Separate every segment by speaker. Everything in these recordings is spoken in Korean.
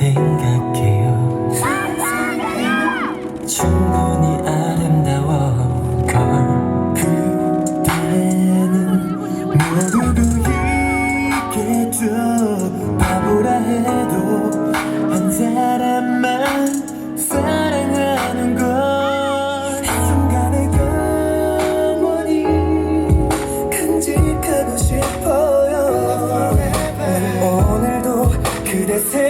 Speaker 1: 생각해요. 아, 아, 아. 충분 그대 세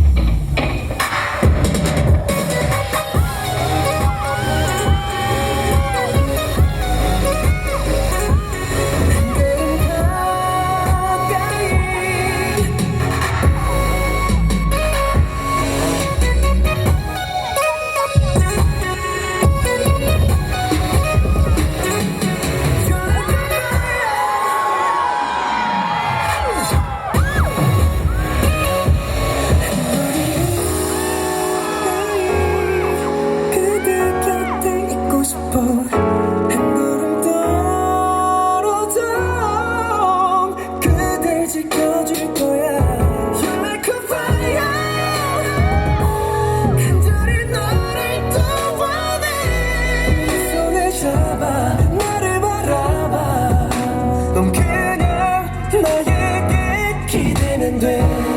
Speaker 1: 그냥 나에게 기대면 돼.